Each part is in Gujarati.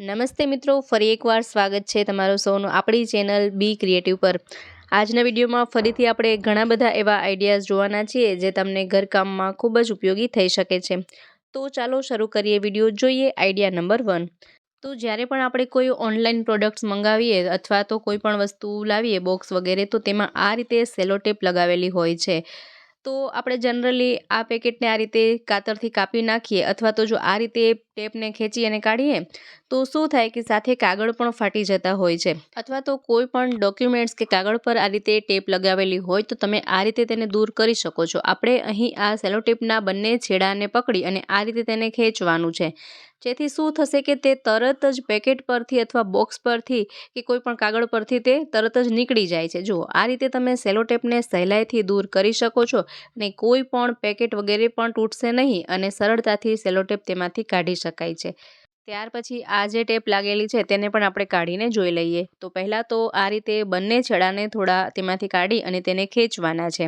નમસ્તે મિત્રો, ફરી એકવાર સ્વાગત છે તમારું સૌનું આપણી ચેનલ બી ક્રિએટિવ પર. આજના વિડીયોમાં ફરીથી આપણે ઘણા બધા એવા આઈડિયાઝ જોવાના છીએ જે તમને ઘરકામમાં ખૂબ જ ઉપયોગી થઈ શકે છે. તો ચાલો શરૂ કરીએ વીડિયો, જોઈએ આઈડિયા નંબર વન. તો જ્યારે પણ આપણે કોઈ ઓનલાઈન પ્રોડક્ટ્સ મંગાવીએ અથવા તો કોઈ પણ વસ્તુ લાવીએ બોક્સ વગેરે, તો તેમાં આ રીતે સેલો ટેપ લગાવેલી હોય છે. તો આપણે જનરલી આ પેકેટને આ રીતે કાતરથી કાપી નાખીએ અથવા તો જો આ રીતે ટેપને ખેંચી અને કાઢીએ તો શું થાય કે સાથે કાગળ પણ ફાટી જતા હોય છે? અથવા તો કોઈ પણ ડોક્યુમેન્ટ્સ કે કાગળ પર આ રીતે ટેપ લગાવેલી હોય તો તમે આ રીતે તેને દૂર કરી શકો છો. આપણે અહીં આ સેલો ટેપના બંને છેડાને પકડી અને આ રીતે તેને ખેંચવાનું છે. જેથી શું થશે કે તે તરત જ પેકેટ પરથી અથવા બોક્સ પરથી કે કોઈ પણ કાગળ પરથી તે તરત જ નીકળી જાય છે. જુઓ, આ રીતે તમે સેલો ટેપને સહેલાઈથી દૂર કરી શકો છો અને કોઈ પણ પેકેટ વગેરે પણ તૂટશે નહીં અને સરળતાથી સેલો ટેપ તેમાંથી કાઢી શકાય છે. ત્યાર પછી આ જે ટેપ લાગેલી છે તેને પણ આપણે કાઢીને જોઈ લઈએ. તો પહેલાં તો આ રીતે બંને છડાને થોડા તેમાંથી કાઢી અને તેને ખેંચવાના છે.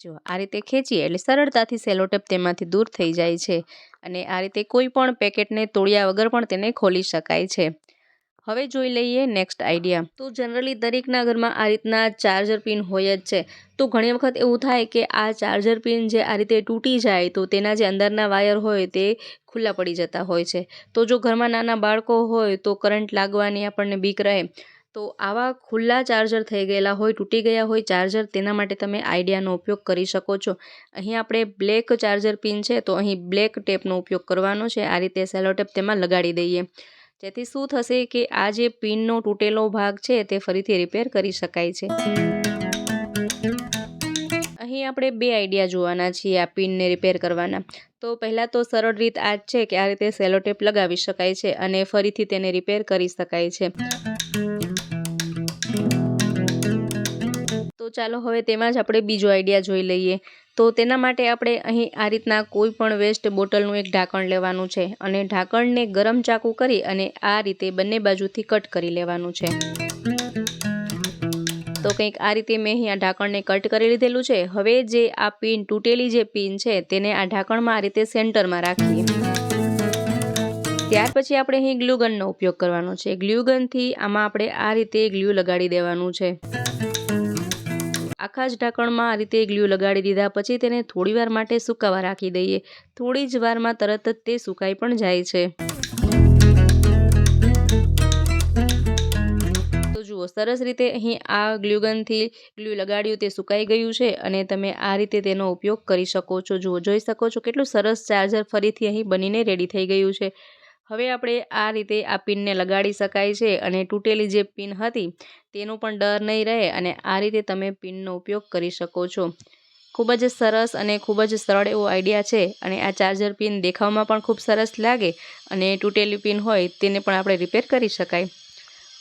જો આ રીતે ખેંચીએ એટલે સરળતાથી સેલો ટેપ તેમાંથી દૂર થઈ જાય છે અને આ રીતે કોઈ પણ પેકેટને તોડ્યા વગર પણ તેને ખોલી શકાય છે. હવે જોઈ લઈએ નેક્સ્ટ આઈડિયા તો જનરલી દરેકના ઘરમાં આ રીતના ચાર્જર પિન હોય જ છે. તો ઘણી વખત એવું થાય કે આ ચાર્જર પિન જે આ રીતે તૂટી જાય તો તેના જે અંદરના વાયર હોય તે ખુલ્લા પડી જતા હોય છે. તો જો ઘરમાં નાના બાળકો હોય તો કરંટ લાગવાની આપણને બીક રહે. તો આવા ખુલ્લા ચાર્જર થઈ ગયેલા હોય, તૂટી ગયા હોય ચાર્જર તેના માટે તમે આઈડિયાનો ઉપયોગ કરી શકો છો. અહીં આપણે બ્લેક ચાર્જર પિન છે તો અહીં બ્લેક ટેપનો ઉપયોગ કરવાનો છે. આ રીતે સેલો ટેપ તેમાં લગાડી દઈએ. જેથી શું થશે કે આ જે પિનનો તૂટેલો ભાગ છે તે ફરીથી રિપેર કરી શકાય છે. અહીં આપણે બે આઈડિયા જોવાના છીએ આ પિનને રિપેર કરવાના. તો પહેલાં તો સરળ રીત આ જ છે કે આ રીતે સેલોટેપ લગાવી શકાય છે અને ફરીથી તેને રિપેર કરી શકાય છે. ચાલો હવે તેમાં જ આપણે બીજો આઈડિયા જોઈ લઈએ. તો તેના માટે આપણે અહીં આ રીતના કોઈ પણ વેસ્ટ બોટલનું એક ઢાંકણ લેવાનું છે અને ઢાંકણને ગરમ ચાકુ કરી અને આ રીતે બંને બાજુથી કટ કરી લેવાનું છે. તો કંઈક આ રીતે મેં અહીં આ ઢાંકણને કટ કરી લીધેલું છે. હવે જે આ પિન તૂટેલી જે પિન છે તેને આ ઢાંકણમાં આ રીતે સેન્ટરમાં રાખીએ. ત્યાર પછી આપણે અહીં ગ્લુગનનો ઉપયોગ કરવાનો છે. ગ્લુગનથી આમાં આપણે આ રીતે ગ્લુ લગાડી દેવાનું છે. આખા જ ઢાંકણમાં આ રીતે ગ્લુ લગાડી દીધા. પછી તેને થોડીવાર માટે સુકાવા રાખી દઈએ. થોડી જ વારમાં તરત જ તે સુકાઈ પણ જાય છે. જુઓ, સરસ રીતે અહીં આ ગ્લુગનથી ગ્લુ લગાડ્યું તે સુકાઈ ગયું છે અને તમે આ રીતે તેનો ઉપયોગ કરી શકો છો. જુઓ, જોઈ શકો છો કેટલું સરસ ચાર્જર ફરીથી અહીં બનીને રેડી થઈ ગયું છે. હવે આપણે આ રીતે આ પિનને લગાડી શકાય છે અને તૂટેલી જે પિન હતી તેનો પણ ડર નહીં રહે અને આ રીતે તમે પિનનો ઉપયોગ કરી શકો છો. ખૂબ જ સરસ અને ખૂબ જ સરળ એવો આઈડિયા છે અને આ ચાર્જર પિન દેખાવમાં પણ ખૂબ સરસ લાગે અને તૂટેલી પિન હોય તેને પણ આપણે રિપેર કરી શકાય.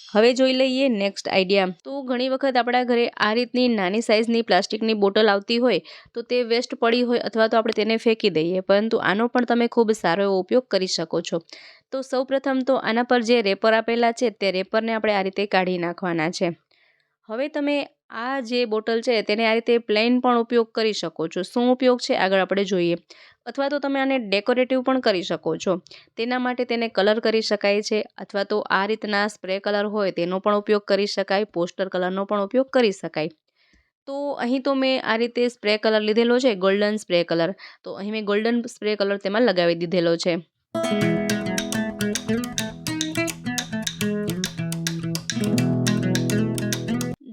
હવે જોઈ લઈએ નેક્સ્ટ આઈડિયા. તો ઘણી વખત આપણા ઘરે આ રીતની નાની સાઇઝની પ્લાસ્ટિકની બોટલ આવતી હોય તો તે વેસ્ટ પડી હોય અથવા તો આપણે તેને ફેંકી દઈએ, પરંતુ આનો પણ તમે ખૂબ સારો એવો ઉપયોગ કરી શકો છો. તો સૌપ્રથમ તો આના પર જે રેપર આપેલા છે તે રેપરને આપણે આ રીતે કાઢી નાખવાના છે. હવે તમે આ જે બોટલ છે તેને આ રીતે પ્લેન પણ ઉપયોગ કરી શકો છો. શું ઉપયોગ છે આગળ આપણે જોઈએ. અથવા તો તમે આને ડેકોરેટિવ પણ કરી શકો છો. તેના માટે તેને કલર કરી શકાય છે. અથવા તો આ રીતના સ્પ્રે કલર હોય તેનો પણ ઉપયોગ કરી શકાય. પોસ્ટર કલરનો પણ ઉપયોગ કરી શકાય. તો અહીં તો મેં આ રીતે સ્પ્રે કલર લીધેલો છે, ગોલ્ડન સ્પ્રે કલર. તો અહીં મેં ગોલ્ડન સ્પ્રે કલર તેમાં લગાવી દીધેલો છે.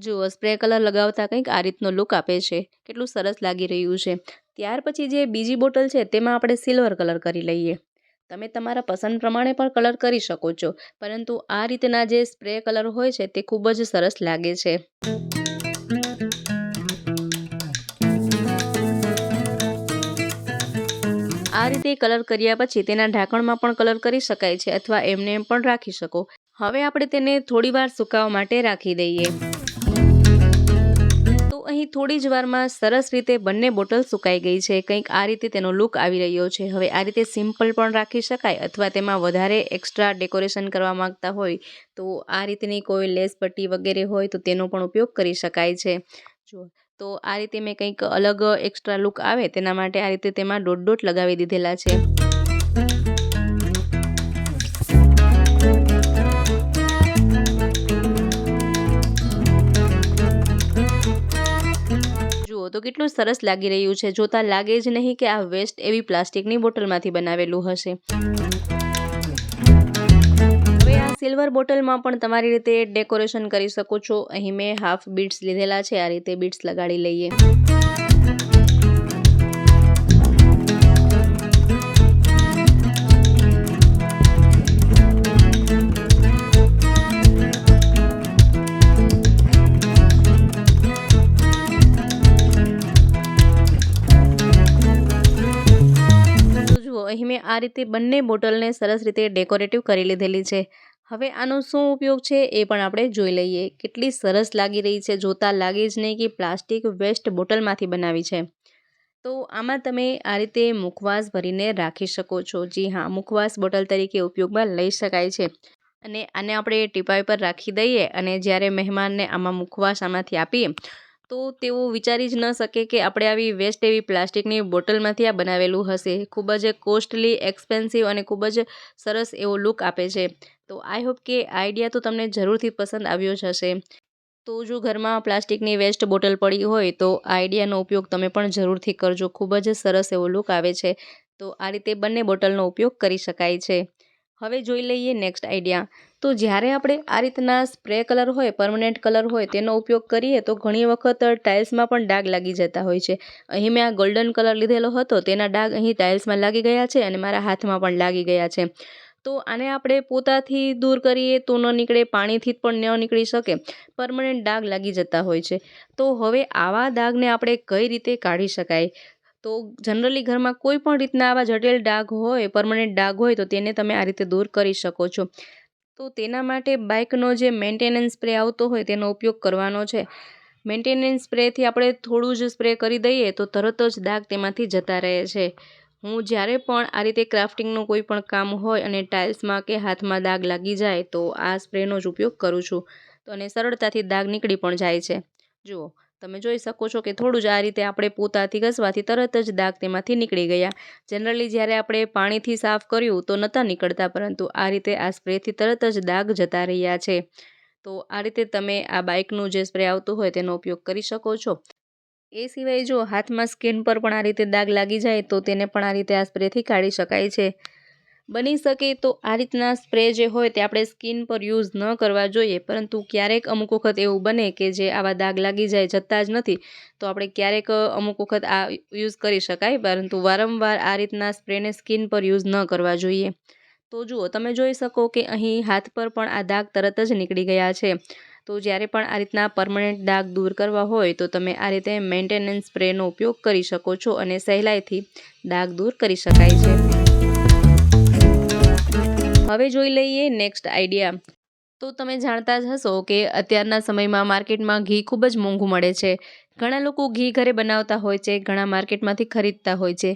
જુઓ સ્પ્રે કલર લગાવતા કંઈક આ રીતનો લુક આપે છે, કેટલું સરસ લાગી રહ્યું છે. ત્યાર પછી જે બીજી બોટલ છે તેમાં આપણે સિલ્વર કલર કરી લઈએ. તમે તમારા પસંદ પ્રમાણે પણ કલર કરી શકો છો, પરંતુ આ રીતના જે સ્પ્રે કલર હોય છે તે ખૂબ જ સરસ લાગે છે. આ રીતે કલર કર્યા પછી તેના ઢાંકણમાં પણ કલર કરી શકાય છે અથવા એમને એમ પણ રાખી શકો. હવે આપણે તેને થોડીવાર સુકાવવા માટે રાખી દઈએ. અહીં થોડી જ વારમાં સરસ રીતે બંને બોટલ સુકાઈ ગઈ છે. કંઈક આ રીતે તેનો લુક આવી રહ્યો છે. હવે આ રીતે સિમ્પલ પણ રાખી શકાય અથવા તેમાં વધારે એક્સ્ટ્રા ડેકોરેશન કરવા માગતા હોય તો આ રીતની કોઈ લેસ પટ્ટી વગેરે હોય તો તેનો પણ ઉપયોગ કરી શકાય છે. જો, તો આ રીતે મેં કંઈક અલગ એક્સ્ટ્રા લુક આવે તેના માટે આ રીતે તેમાં ડોટ ડોટ લગાવી દીધેલા છે. તો કેટલું સરસ લાગી રહ્યું છે. જોતાં લાગે જ નહીં કે આ વેસ્ટ એવી પ્લાસ્ટિકની બોટલમાંથી બનાવેલું હશે. સિલ્વર બોટલમાં પણ તમારી રીતે ડેકોરેશન કરી શકો છો. અહીં મેં હાફ બીટ્સ લીધેલા છે. આ રીતે બીટ્સ લગાડી લઈએ. આ રીતે બંને બોટલને સરસ રીતે ડેકોરેટિવ કરી લીધેલી છે. હવે આનો શું ઉપયોગ છે એ પણ આપણે જોઈ લઈએ. કેટલી સરસ લાગી રહી છે, જોતાં લાગે જ નહીં કે પ્લાસ્ટિક વેસ્ટ બોટલમાંથી બનાવી છે. તો આમાં તમે આ રીતે મુખવાસ ભરીને રાખી શકો છો. જી હા, મુખવાસ બોટલ તરીકે ઉપયોગમાં લઈ શકાય છે. અને આને આપણે ટીપાઈ પર રાખી દઈએ અને જ્યારે મહેમાનને આમાં મુખવાસ આમાંથી આપીએ તો તેઓ વિચારી જ ન શકે કે આપણે આવી વેસ્ટ એવી પ્લાસ્ટિકની બોટલમાંથી આ બનાવેલું હશે. ખૂબ જ કોસ્ટલી એક્સપેન્સિવ અને ખૂબ જ સરસ એવો લુક આપે છે. તો આઈ હોપ કે આઈડિયા તો તમને જરૂરથી પસંદ આવ્યો જ હશે. તો જો ઘરમાં પ્લાસ્ટિકની વેસ્ટ બોટલ પડી હોય તો આઈડિયાનો ઉપયોગ તમે પણ જરૂરથી કરજો. ખૂબ જ સરસ એવો લુક આવે છે. તો આ રીતે બંને બોટલનો ઉપયોગ કરી શકાય છે. હવે જોઈ લઈએ નેક્સ્ટ આઈડિયા તો જ્યારે આપણે આ રીતના સ્પ્રે કલર હોય પરમનન્ટ કલર હોય તેનો ઉપયોગ કરીએ તો ઘણી વખત ટાઇલ્સમાં પણ ડાઘ લાગી જતા હોય છે. અહીં મેં આ ગોલ્ડન કલર લીધેલો હતો, તેના ડાઘ અહીં ટાઇલ્સમાં લાગી ગયા છે અને મારા હાથમાં પણ લાગી ગયા છે. તો આને આપણે પોતાથી દૂર કરીએ તો ન નીકળે, પાણીથી પણ ન નીકળી શકે પરમનન્ટ ડાઘ લાગી જતા હોય છે. તો હવે આવા ડાઘને આપણે કઈ રીતે કાઢી શકાય? તો જનરલી ઘરમાં કોઈ પણ રીતના આવા જટિલ ડાઘ હોય પરમનન્ટ ડાઘ હોય, તો તેને તમે આ રીતે દૂર કરી શકો છો. તો તેના માટે બાઇકનો જે મેન્ટેનન્સ સ્પ્રે આવતો હોય, તેનો ઉપયોગ કરવાનો છે. મેન્ટેનન્સ સ્પ્રેથી આપણે થોડું જ સ્પ્રે કરી દઈએ, તો તરત જ ડાઘ તેમાંથી જતા રહે છે. હું જ્યારે પણ આ રીતે ક્રાફ્ટિંગનું કોઈ પણ કામ હોય અને ટાઇલ્સમાં કે હાથમાં દાગ લાગી જાય, તો આ સ્પ્રેનો જ ઉપયોગ કરું છું. તો અને સરળતાથી દાગ નીકળી પણ જાય છે. જુઓ તમે જોઈ શકો છો કે થોડું જ આ રીતે આપણે પોતાથી ઘસવાથી તરત જ દાગ તેમાંથી નીકળી ગયા. જનરલી જ્યારે આપણે પાણીથી સાફ કર્યું તો નહોતા નીકળતા, પરંતુ આ રીતે આ સ્પ્રેથી તરત જ દાગ જતા રહ્યા છે. તો આ રીતે તમે આ બાઇકનું જે સ્પ્રે આવતું હોય તેનો ઉપયોગ કરી શકો છો. એ સિવાય જો હાથમાં સ્કિન પર પણ આ રીતે દાગ લાગી જાય તો તેને પણ આ રીતે આ સ્પ્રેથી કાઢી શકાય છે. બની શકે તો આ રીતના સ્પ્રે જે હોય તે આપણે સ્કિન પર યુઝ ન કરવા જોઈએ. પરંતુ ક્યારેક અમુક વખત એવું બને કે જે આવા દાગ લાગી જાય જતા જ નથી, તો આપણે ક્યારેક અમુક વખત આ યુઝ કરી શકાય. પરંતુ વારંવાર આ રીતના સ્પ્રેને સ્કિન પર યુઝ ન કરવા જોઈએ. તો જુઓ, તમે જોઈ શકો કે અહીં હાથ પર પણ આ દાગ તરત જ નીકળી ગયા છે. તો જ્યારે પણ આ રીતના પરમનન્ટ દાગ દૂર કરવા હોય, તો તમે આ રીતે મેન્ટેનન્સ સ્પ્રેનો ઉપયોગ કરી શકો છો અને સહેલાઈથી દાગ દૂર કરી શકાય છે. હવે જોઈ લઈએ નેક્સ્ટ આઈડિયા તો તમે જાણતા જ હશો કે અત્યારના સમયમાં માર્કેટમાં ઘી ખૂબ જ મોંઘું મળે છે. ઘણા લોકો ઘી ઘરે બનાવતા હોય છે, ઘણા માર્કેટમાંથી ખરીદતા હોય છે.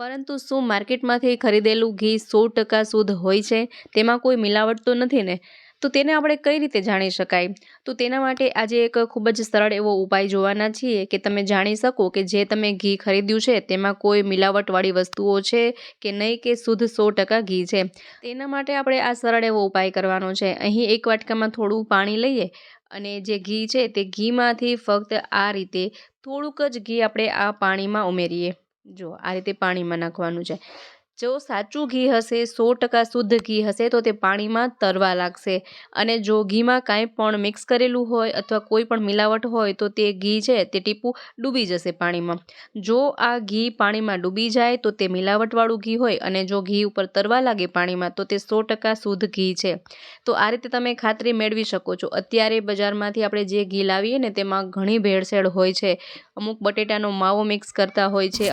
પરંતુ શું માર્કેટમાંથી ખરીદેલું ઘી સો ટકા શુદ્ધ હોય છે? તેમાં કોઈ મિલાવટ તો નથી ને? તો તેને આપણે કઈ રીતે જાણી શકાય? તો તેના માટે આજે એક ખૂબ જ સરળ એવો ઉપાય જોવાના છીએ કે તમે જાણી શકો કે જે તમે ઘી ખરીદ્યું છે તેમાં કોઈ મિલાવટવાળી વસ્તુઓ છે કે નહીં કે શુદ્ધ સો ટકા ઘી છે. તેના માટે આપણે આ સરળ એવો ઉપાય કરવાનો છે. અહીં એક વાટકામાં થોડું પાણી લઈએ અને જે ઘી છે તે ઘીમાંથી ફક્ત આ રીતે થોડુંક જ ઘી આપણે આ પાણીમાં ઉમેરીએ. જો આ રીતે પાણીમાં નાખવાનું છે. જો સાચું ઘી હશે, સો ટકા શુદ્ધ ઘી હશે, તો તે પાણીમાં તરવા લાગશે. અને જો ઘીમાં કાંઈ પણ મિક્સ કરેલું હોય અથવા કોઈ પણ મિલાવટ હોય, તો તે ઘી છે, તે ટીપું ડૂબી જશે પાણીમાં. જો આ ઘી પાણીમાં ડૂબી જાય, તો તે મિલાવટવાળું ઘી હોય અને જો ઘી ઉપર તરવા લાગે પાણીમાં, તો તે સો ટકા શુદ્ધ ઘી છે. તો આ રીતે તમે ખાતરી મેળવી શકો છો. અત્યારે બજારમાંથી આપણે જે ઘી લાવીએ ને, તેમાં ઘણી ભેળસેળ હોય છે. અમુક બટેટાનો માવો મિક્સ કરતા હોય છે.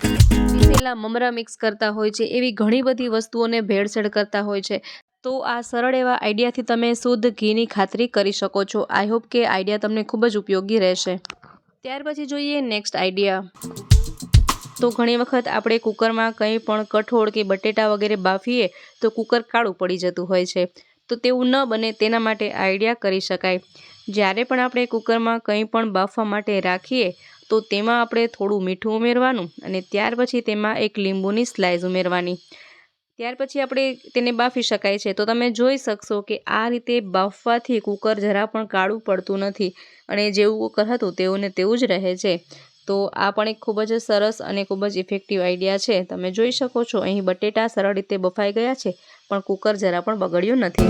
પીસેલા મમરા મિક્સ કરતા હોય છે, એવી ઘણી બધી વસ્તુઓને ભેળસેળ કરતા હોય છે. તો આ સરળ એવા આઈડિયાથી તમે શુદ્ધ ઘીની ખાતરી કરી શકો છો. આઈ હોપ કે આઈડિયા તમને ખૂબ જ ઉપયોગી રહેશે. ત્યાર પછી જોઈએ નેક્સ્ટ આઈડિયા. તો ઘણી વખત આપણે કુકરમાં કંઈ પણ કઠોળ કે બટેટા વગેરે બાફીએ, તો કુકર કાળું પડી જતું હોય છે. તો તેવું ન બને તેના માટે આઈડિયા કરી શકાય. જ્યારે પણ આપણે કુકરમાં કંઈ પણ બાફવા માટે રાખીએ તો તેમાં આપણે થોડું મીઠું ઉમેરવાનું અને ત્યાર પછી તેમાં એક લીંબુની સ્લાઇસ ઉમેરવાની. ત્યાર પછી આપણે તેને બાફી શકાય છે. તો તમે જોઈ શકશો કે આ રીતે બાફવાથી કુકર જરા પણ કાળું પડતું નથી અને જેવું કુકર હતું તેવું તેવું જ રહે છે. તો આ પણ એક ખૂબ જ સરસ અને ખૂબ જ ઇફેક્ટિવ આઈડિયા છે. તમે જોઈ શકો છો અહીં બટેટા સરળ રીતે બફાઈ ગયા છે પણ કુકર જરા પણ બગડ્યું નથી.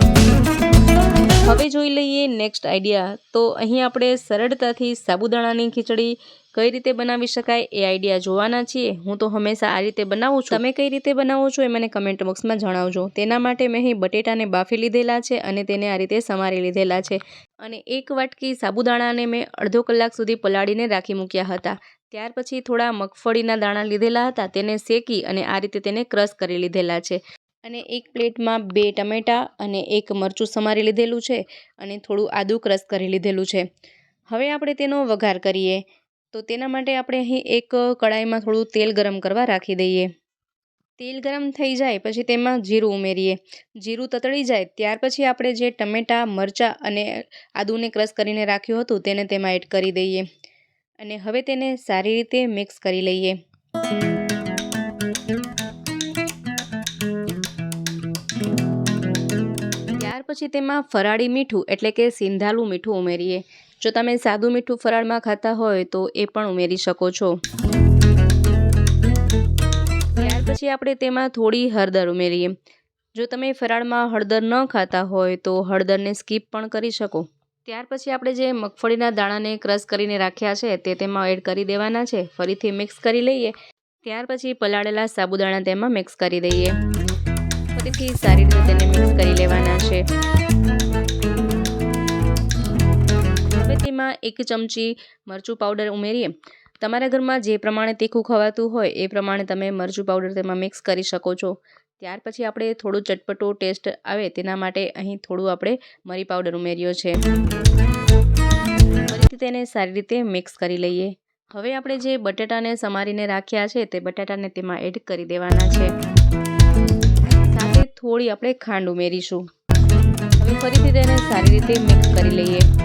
હવે જોઈ લઈએ નેક્સ્ટ આઈડિયા. તો અહીં આપણે સરળતાથી સાબુદાણાની ખીચડી કઈ રીતે બનાવી શકાય એ આઈડિયા જોવાના છીએ. હું તો હંમેશા આ રીતે બનાવું છું. તમે કઈ રીતે બનાવો છો એ મને કમેન્ટ બોક્સમાં જણાવજો. તેના માટે મેં અહીં બટેટાને બાફી લીધેલા છે અને તેને આ રીતે સમારી લીધેલા છે. અને એક વાટકી સાબુદાણાને મેં અડધો કલાક સુધી પલાળીને રાખી મૂક્યા હતા. ત્યાર પછી થોડા મગફળીના દાણા લીધેલા હતા. તેને શેકી અને આ રીતે તેને ક્રશ કરી લીધેલા છે. અને એક પ્લેટમાં બે ટમેટાં અને એક મરચું સમારી લીધેલું છે અને થોડું આદું ક્રશ કરી લીધેલું છે. હવે આપણે તેનો વઘાર કરીએ. તો તેના માટે આપણે અહીં એક કડાઈમાં થોડું તેલ ગરમ કરવા રાખી દઈએ. તેલ ગરમ થઈ જાય પછી તેમાં જીરું ઉમેરીએ. જીરું તતળી જાય ત્યાર પછી આપણે જે ટમેટાં, મરચાં અને આદુને ક્રશ કરીને રાખ્યું હતું તેને તેમાં એડ કરી દઈએ. અને હવે તેને સારી રીતે મિક્સ કરી લઈએ. પછી તેમાં ફરાળી મીઠું, એટલે કે સિંધાલું મીઠું ઉમેરીએ. જો તમે સાદું મીઠું ફરાળમાં ખાતા હોય, તો એ પણ ઉમેરી શકો છો. ત્યાર પછી આપણે તેમાં થોડી હળદર ઉમેરીએ. જો તમે ફરાળમાં હળદર ન ખાતા હોય, તો હળદરને સ્કીપ પણ કરી શકો. ત્યાર પછી આપણે જે મગફળીના દાણાને ક્રશ કરીને રાખ્યા છે, તે તેમાં એડ કરી દેવાના છે. ફરીથી મિક્સ કરી લઈએ. ત્યાર પછી પલાળેલા સાબુદાણા તેમાં મિક્સ કરી દઈએ. ફરીથી સારી રીતે તેને મિક્સ કરી એક ચમચી મરચું પાવડર ઉમેરીએ. તમારા ઘરમાં જે પ્રમાણે તીખું ખવાતું હોય એ પ્રમાણે તમે મરચું પાવડર તેમાં મિક્સ કરી શકો છો. ત્યાર પછી આપણે થોડું ચટપટો ટેસ્ટ આવે તેના માટે અહીં થોડું આપણે મરી પાવડર ઉમેર્યો છે. ફરીથી તેને સારી રીતે મિક્સ કરી લઈએ. હવે આપણે જે બટાટાને સમારીને રાખ્યા છે તે બટાટાને તેમાં એડ કરી દેવાના છે. સાથે થોડી આપણે ખાંડ ઉમેરીશું. હવે ફરીથી તેને સારી રીતે મિક્સ કરી લઈએ.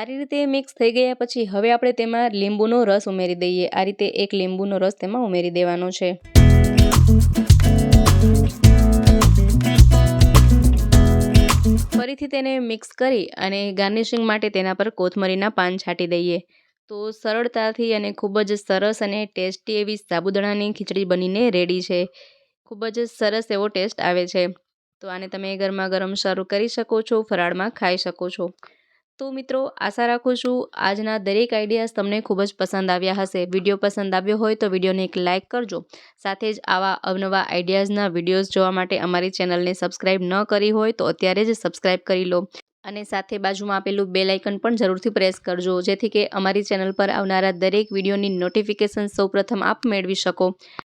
સારી રીતે મિક્સ થઈ ગયા પછી હવે આપણે તેમાં લીંબુનો રસ ઉમેરી દઈએ. આ રીતે એક લીંબુનો રસ તેમાં ઉમેરી દેવાનો છે. ફરીથી તેને મિક્સ કરી અને ગાર્નિશિંગ માટે તેના પર કોથમરીના પાન છાંટી દઈએ. તો સરળતાથી અને ખૂબ જ સરસ અને ટેસ્ટી એવી સાબુદાણાની ખીચડી બનીને રેડી છે. ખૂબ જ સરસ એવો ટેસ્ટ આવે છે. તો આને તમે ગરમા ગરમ શરૂ કરી શકો છો, ફરાળમાં ખાઈ શકો છો. તો મિત્રો, આશા રાખું છું આજના દરેક આઈડિયાઝ તમને ખૂબ જ પસંદ આવ્યા હશે. વીડિયો પસંદ આવ્યો હોય તો વિડીયોને એક લાઇક કરજો. સાથે જ આવા અવનવા આઈડિયાઝના વિડીયોઝ જોવા માટે અમારી ચેનલને સબસ્ક્રાઇબ ન કરી હોય તો અત્યારે જ સબસ્ક્રાઈબ કરી લો. અને સાથે બાજુમાં આપેલું બેલ આઇકન પણ જરૂરથી પ્રેસ કરજો, જેથી કે અમારી ચેનલ પર આવનારા દરેક વિડીયોની નોટિફિકેશન સૌપ્રથમ આપ મેળવી શકો.